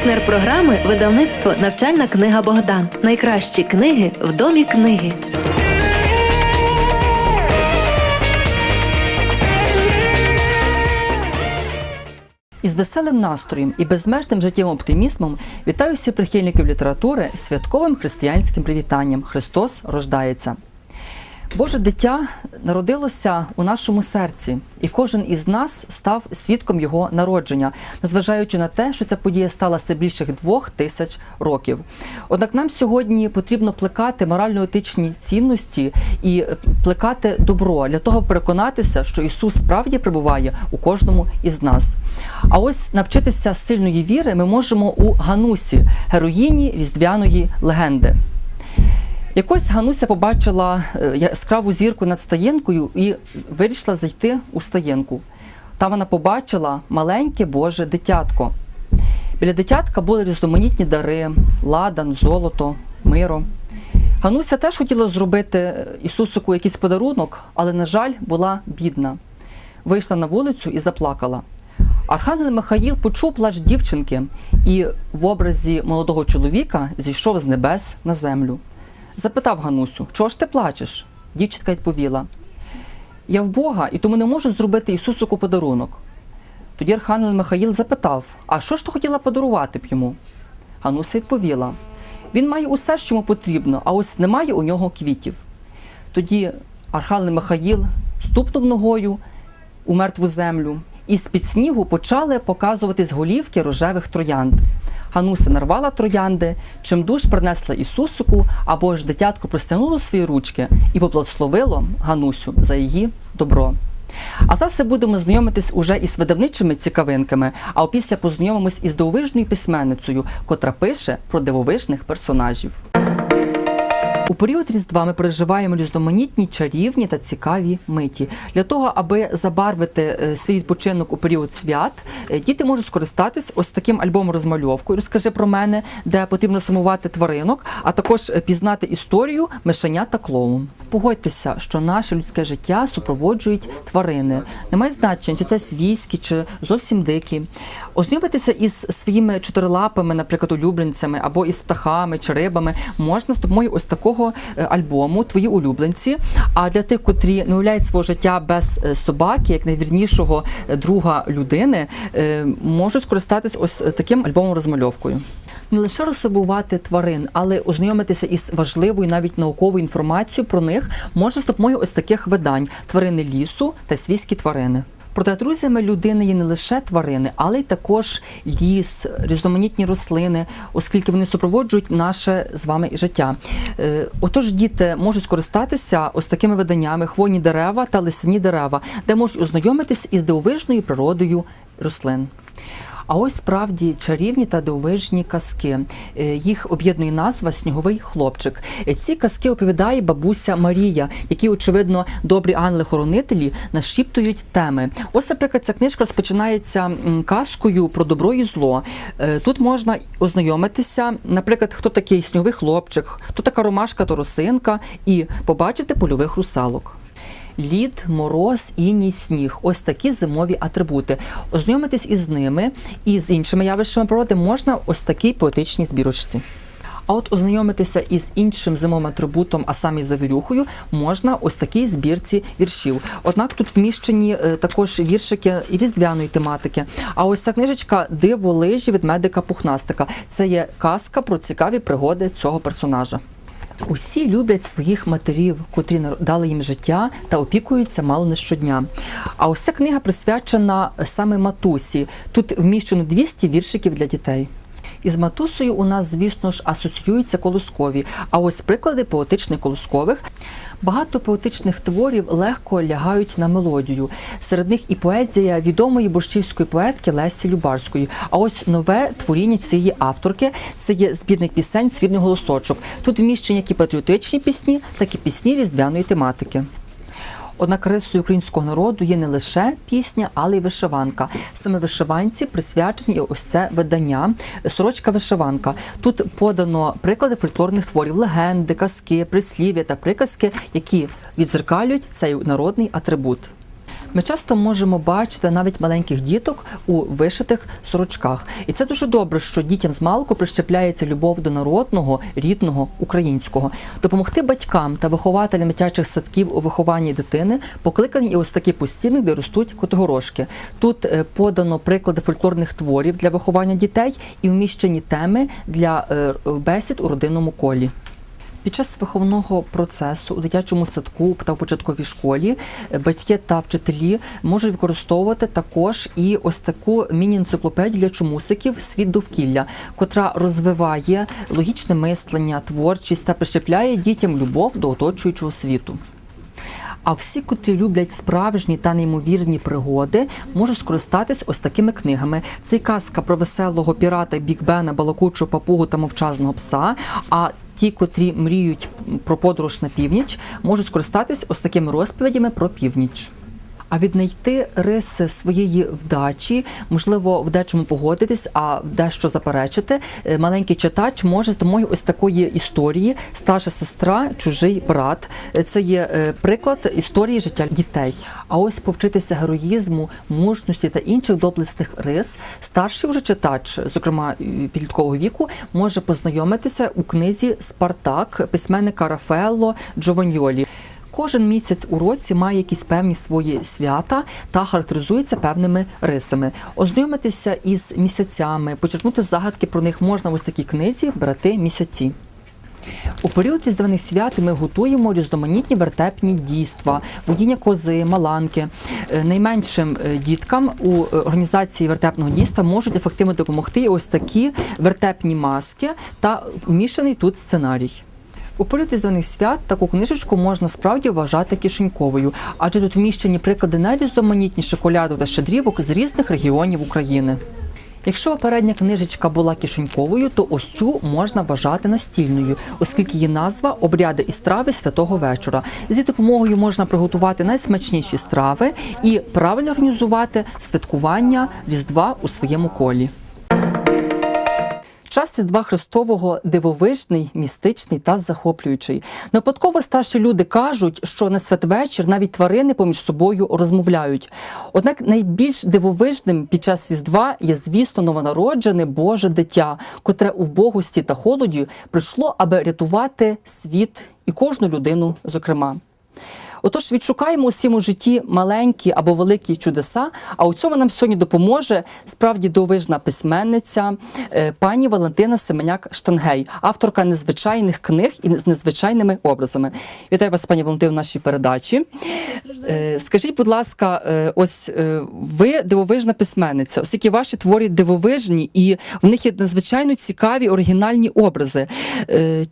Партнер програми видавництво Навчальна книга Богдан. Найкращі книги в домі книги. Із веселим настроєм і безмежним життєвим оптимізмом вітаю всіх прихильників літератури святковим християнським привітанням Христос рождається. Боже дитя народилося у нашому серці, і кожен із нас став свідком його народження, незважаючи на те, що ця подія сталася більше двох тисяч років. Однак нам сьогодні потрібно плекати морально-етичні цінності і плекати добро для того, переконатися, що Ісус справді перебуває у кожному із нас. А ось навчитися сильної віри ми можемо у Ганусі, героїні різдвяної легенди. Якось Гануся побачила е, яскраву зірку над стаєнкою і вирішила зайти у стаєнку. Там вона побачила маленьке Боже дитятко. Біля дитятка були різноманітні дари, ладан, золото, миро. Гануся теж хотіла зробити Ісусику якийсь подарунок, але, на жаль, була бідна. Вийшла на вулицю і заплакала. Архангел Михаїл почув плач дівчинки і в образі молодого чоловіка зійшов з небес на землю. Запитав Ганусю, чого ж ти плачеш? Дівчинка відповіла: Я в Бога і тому не можу зробити Ісусику подарунок. Тоді Архангел Михаїл запитав: А що ж ти хотіла подарувати б йому? Гануся відповіла: Він має усе, що йому потрібно, а ось немає у нього квітів. Тоді Архангел Михаїл ступнув ногою у мертву землю, і з-під снігу почали показуватись голівки рожевих троянд. Гануся нарвала троянди, чимдуж принесла Ісусику, або ж дитятко простягнуло свої ручки і поблагословило Ганусю за її добро. А зараз будемо знайомитись уже із видавничими цікавинками, а опісля познайомимось із дивовижною письменницею, котра пише про дивовижних персонажів. У період Різдва ми переживаємо різноманітні чарівні та цікаві миті. Для того, аби забарвити е, свій відпочинок у період свят, е, діти можуть скористатись ось таким альбомом розмальовкою. Розкажи про мене, де потрібно самувати тваринок, а також е, пізнати історію мишеня та клоун. Погодьтеся, що наше людське життя супроводжують тварини. Немає значення, чи це свійські, чи зовсім дикі. Ознайомитися із своїми чотирилапими, наприклад, улюбленцями або із птахами чи рибами можна з допомогою ось такого е, альбому Твої улюбленці. А для тих, котрі не уявляють свого життя без е, собаки, як найвірнішого е, друга людини, можуть скористатись ось таким альбомом розмальовкою. Не лише розсабувати тварин, але ознайомитися із важливою навіть науковою інформацією про них можна з допомогою ось таких видань: тварини лісу та свійські тварини. Проте друзями людини є не лише тварини, але й також ліс, різноманітні рослини, оскільки вони супроводжують наше з вами життя. Е, Отож, діти можуть скористатися ось такими виданнями хвойні дерева та лисяні дерева, де можуть ознайомитись із дивовижною природою рослин. А ось справді чарівні та дивовижні казки. Е, Їх об'єднує назва Сніговий хлопчик. Е, Ці казки оповідає бабуся Марія, які, очевидно, добрі ангели-хоронителі нашіптують теми. Ось, наприклад, ця книжка розпочинається казкою про добро і зло. Е, Тут можна ознайомитися, наприклад, хто такий сніговий хлопчик, хто така ромашка то росинка, і побачити польових русалок. Лід, мороз, іній, сніг ось такі зимові атрибути. Ознайомитись із ними і з іншими явищами природи можна ось такій поетичній збірочці. А от ознайомитися із іншим зимовим атрибутом, а саме завірюхою, можна ось такій збірці віршів. Однак тут вміщені е, також віршики різдвяної тематики. А ось ця книжечка Диво лижі від медика пухнастика. Це є казка про цікаві пригоди цього персонажа. Усі люблять своїх матерів, котрі дали їм життя та опікуються мало не щодня. А ось ця книга присвячена саме матусі. Тут вміщено 200 віршиків для дітей. Із матусею у нас, звісно ж, асоціюються колоскові. А ось приклади поетичних колоскових. Багато поетичних творів легко лягають на мелодію. Серед них і поезія відомої борщівської поетки Лесі Любарської. А ось нове творіння цієї авторки це є збірник пісень Срібний голосочок. Тут вміщені як і патріотичні пісні, так і пісні різдвяної тематики. Однак рисою українського народу є не лише пісня, але й вишиванка. Саме вишиванці присвячені ось це видання сорочка вишиванка. Тут подано приклади фольклорних творів, легенди, казки, прислів'я та приказки, які відзеркалюють цей народний атрибут. Ми часто можемо бачити навіть маленьких діток у вишитих сорочках, і це дуже добре, що дітям з малку прищепляється любов до народного, рідного, українського. Допомогти батькам та вихователям дитячих садків у вихованні дитини покликані і ось такі постійні, де ростуть котигорошки. Тут е, подано приклади фольклорних творів для виховання дітей і вміщені теми для е, бесід у родинному колі. Під час виховного процесу у дитячому садку та в початковій школі е, батьки та вчителі можуть використовувати також і ось таку міні-енциклопедію для чомусиків світ довкілля, котра розвиває логічне мислення, творчість та прищепляє дітям любов до оточуючого світу. А всі, котрі люблять справжні та неймовірні пригоди, можуть скористатись ось такими книгами. Це й казка про веселого пірата Біг Бена, балакучого папугу та мовчазного пса. А ті, котрі мріють про подорож на північ, можуть скористатись ось такими розповідями про північ. А віднайти риси своєї вдачі, можливо, в дечому погодитись, а в дещо заперечити. е, Маленький читач може з допомогою ось такої історії старша сестра, чужий брат. Е, Це є е, приклад історії життя дітей. А ось повчитися героїзму, мужності та інших доблесних рис. Старший вже читач, зокрема підліткового віку, може познайомитися у книзі Спартак письменника Рафаелло Джованьолі. Кожен місяць у році має якісь певні свої свята та характеризується певними рисами. Ознайомитися із місяцями, почерпнути загадки про них можна в ось такій книзі Брати місяці. У період різдвяних свят ми готуємо різноманітні вертепні дійства, водіння кози, маланки. Е, Найменшим е, діткам у е, організації вертепного дійства можуть ефективно допомогти ось такі вертепні маски та вмішаний тут сценарій. У період різдвяних свят таку книжечку можна справді вважати кишеньковою, адже тут вміщені приклади найрізноманітніших колядок та щедрівок з різних регіонів України. Якщо попередня книжечка була кишеньковою, то ось цю можна вважати настільною, оскільки її назва обряди і страви святого вечора. З її допомогою можна приготувати найсмачніші страви і правильно організувати святкування Різдва у своєму колі. Час Різдва Христового дивовижний, містичний та захоплюючий. Не Випадково старші люди кажуть, що на святвечір навіть тварини поміж собою розмовляють. Однак найбільш дивовижним під час Різдва є, звісно, новонароджене Боже дитя, котре у вбогості та холоді прийшло, аби рятувати світ і кожну людину, зокрема. Отож, відшукаємо у своєму житті маленькі або великі чудеса. А у цьому нам сьогодні допоможе справді дивовижна письменниця е, пані Валентина Семеняк Штангей, авторка незвичайних книг і з незвичайними образами. Вітаю вас, пані Валентина, в нашій передачі. Е, Скажіть, будь ласка, е, ось ви дивовижна письменниця, оскільки ваші твори дивовижні і в них є надзвичайно цікаві оригінальні образи.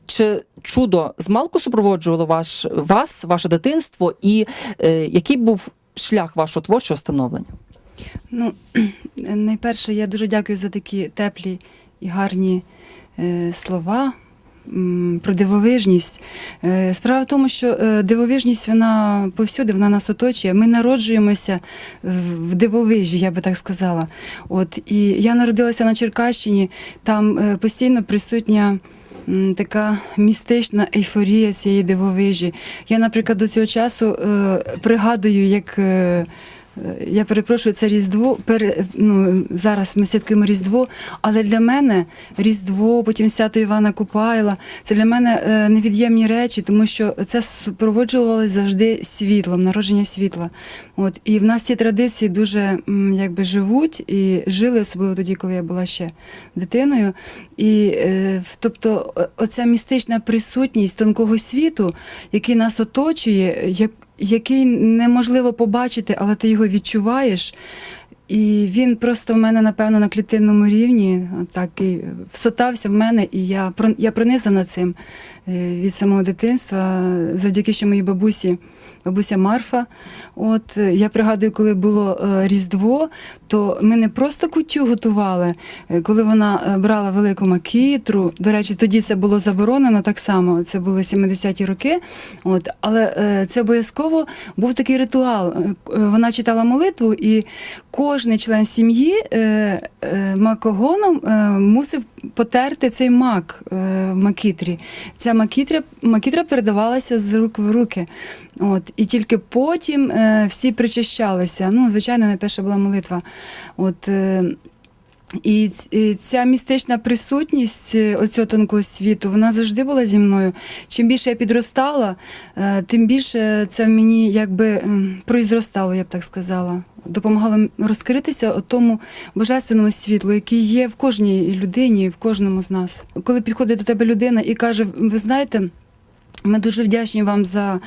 Чи чудо змалку супроводжувало ваш вас, ваше дитинство, і е, який був шлях вашого творчого становлення? Ну, найперше, я дуже дякую за такі теплі і гарні е, слова. Про дивовижність. Е, Справа в тому, що е, дивовижність вона повсюди, вона нас оточує. Ми народжуємося в дивовижі, я би так сказала. От і я народилася на Черкащині, там е, постійно присутня. Така містична ейфорія цієї дивовижі. Я, наприклад, до цього часу е, пригадую, як Е, Я перепрошую, це Різдво. Пере, ну, зараз ми святкуємо Різдво, але для мене Різдво, потім свято Івана Купайла, це для мене е, невід'ємні речі, тому що це супроводжувалося завжди світлом, народження світла. От, і в нас ці традиції дуже якби живуть і жили, особливо тоді, коли я була ще дитиною. І е, тобто, оця містична присутність тонкого світу, який нас оточує, як який неможливо побачити, але ти його відчуваєш. І він просто в мене, напевно, на клітинному рівні так і всотався в мене, і я, я пронизана цим від самого дитинства, завдяки ще моїй бабусі, бабуся Марфа. От е, я пригадую, коли було е, Різдво, то ми не просто кутю готували, е, коли вона е, брала велику макітру. До речі, тоді це було заборонено так само. Це були 70-ті роки. От, але е, це обов'язково був такий ритуал. Е, е, Вона читала молитву, і кожен член сім'ї е, е, макогоном е, мусив потерти цей мак е, в макітрі. Ця макітря, макітра передавалася з рук в руки. От, і тільки потім е, всі причащалися. Ну, звичайно, найперша була молитва. От, е, і ця містична присутність е, оцього тонкого світу, вона завжди була зі мною. Чим більше я підростала, е, тим більше це в мені якби произростало, я б так сказала. Допомагало розкритися тому божественному світлу, який є в кожній людині, в кожному з нас. Коли підходить до тебе людина і каже: ви знаєте. Ми дуже вдячні вам за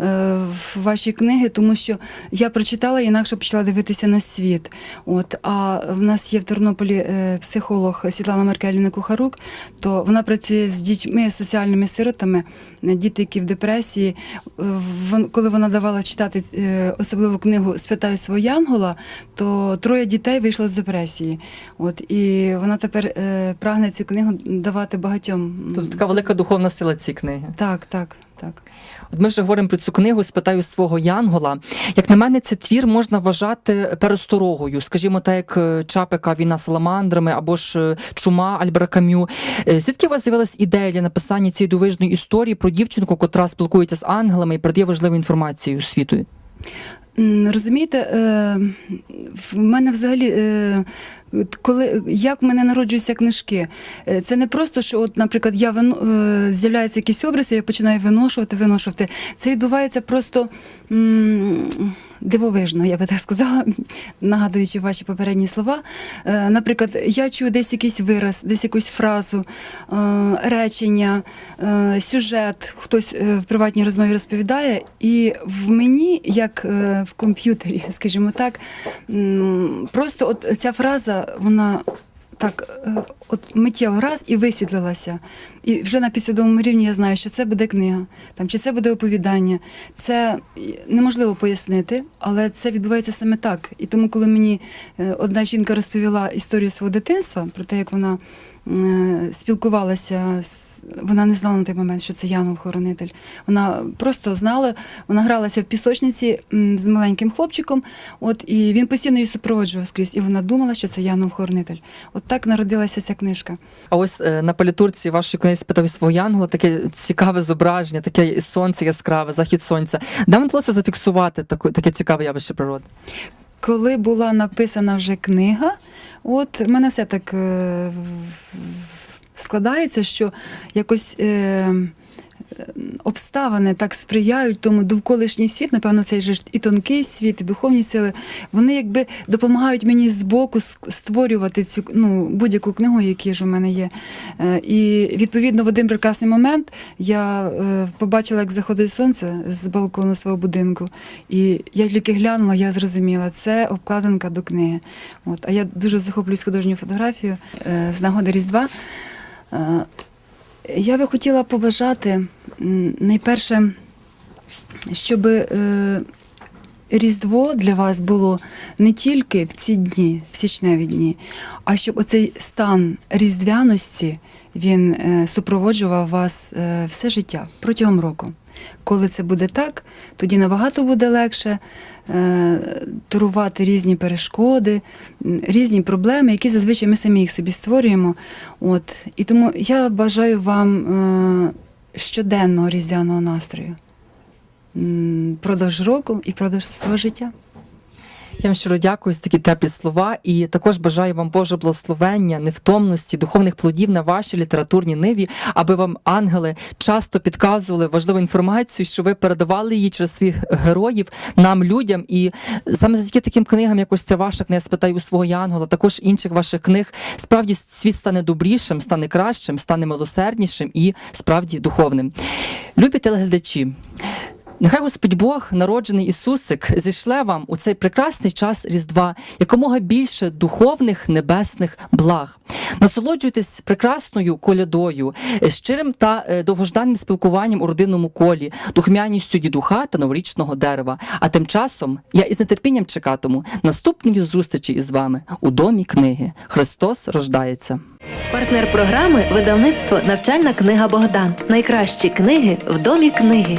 е, ваші книги, тому що я прочитала і інакше почала дивитися на світ. От а в нас є в Тернополі е, психолог Світлана Маркелівна Кухарук, то вона працює з дітьми соціальними сиротами, е, діти, які в депресії. Е, вон- коли вона давала читати е, особливу книгу Спитаю свого Янгола, то троє дітей вийшло з депресії. От і вона тепер е, прагне цю книгу давати багатьом. Тобто така велика духовна сила ці книги. Так, так, так. так. От ми вже говоримо про цю книгу Спитаю свого Янгола. Як на мене, цей твір можна вважати пересторогою, скажімо, так як е, Чапика Війна з саламандрами або ж е, Чума Альбера Кам'ю. Е, Звідки у вас з'явилась ідея для написання цієї дивижної історії про дівчинку, котра спілкується з ангелами і передає важливу інформацію світу? Розумієте, в мене взагалі. Коли як в мене народжуються книжки, Е, це не просто, що, от, наприклад, я вино, е, з'являється якийсь образ, і я починаю виношувати, виношувати. Це відбувається просто м, дивовижно, я би так сказала, нагадуючи ваші попередні слова. Е, Наприклад, я чую десь якийсь вираз, десь якусь фразу, речення, сюжет, хтось в приватній розмові розповідає, і в мені, як в комп'ютері, скажімо так, просто от ця фраза, вона. Так, е, от миттєво раз і висвітлилася. І вже на підсвідомому рівні я знаю, що це буде книга, там, чи це буде оповідання. Це неможливо пояснити, але це відбувається саме так. І тому, коли мені е, одна жінка розповіла історію свого дитинства, про те, як вона е, спілкувалася, з- вона не знала на той момент, що це Янгол-хоронитель. Вона просто знала, вона гралася в пісочниці з маленьким хлопчиком, от, і він постійно її супроводжував скрізь, і вона думала, що це Янгол-хоронитель. От так народилася ця книжка. А ось е, на палітурці вашої книги спитав свого Янгола таке цікаве зображення, таке сонце яскраве, захід сонця. Де вам вдалося зафіксувати таку, таке цікаве явище природи? Коли була написана вже книга, от в мене все так е, складається, що якось. Е, Обставини так сприяють тому довколишній світ, напевно, цей же і тонкий світ, і духовні сили. Вони якби допомагають мені збоку створювати цю ну, будь-яку книгу, які ж у мене є. Е, І відповідно в один прекрасний момент я е, побачила, як заходить сонце з балкону свого будинку. І я тільки глянула, я зрозуміла, це обкладинка до книги. От. А я дуже захоплююсь художньою фотографією е, з нагоди Різдва. Я би хотіла побажати найперше, щоб е, Різдво для вас було не тільки в ці дні, в січневі дні, а щоб оцей стан різдвяності він е, супроводжував вас е, все життя протягом року. Коли це буде так, тоді набагато буде легше е, турувати різні перешкоди, різні проблеми, які зазвичай ми самі їх собі створюємо. От. І тому я бажаю вам е, щоденного різдвяного настрою продовж року і продовж свого життя. Я вам щиро дякую за такі теплі слова і також бажаю вам Боже благословення, невтомності, духовних плодів на вашій літературній ниві, аби вам ангели часто підказували важливу інформацію, що ви передавали її через своїх героїв нам, людям. І саме завдяки таким книгам, як ось ця ваша книга спитаю у свого янгола, також інших ваших книг, справді світ стане добрішим, стане кращим, стане милосерднішим і справді духовним. Любі телеглядачі. Нехай Господь Бог, народжений Ісусик, зійшле вам у цей прекрасний час Різдва якомога більше духовних небесних благ. Насолоджуйтесь прекрасною колядою, е, щирим та е, довгожданним спілкуванням у родинному колі, духмяністю дідуха та новорічного дерева. А тим часом я із нетерпінням чекатиму наступної зустрічі із вами у домі книги. Христос рождається. Партнер програми видавництво Навчальна книга Богдан. Найкращі книги в домі книги.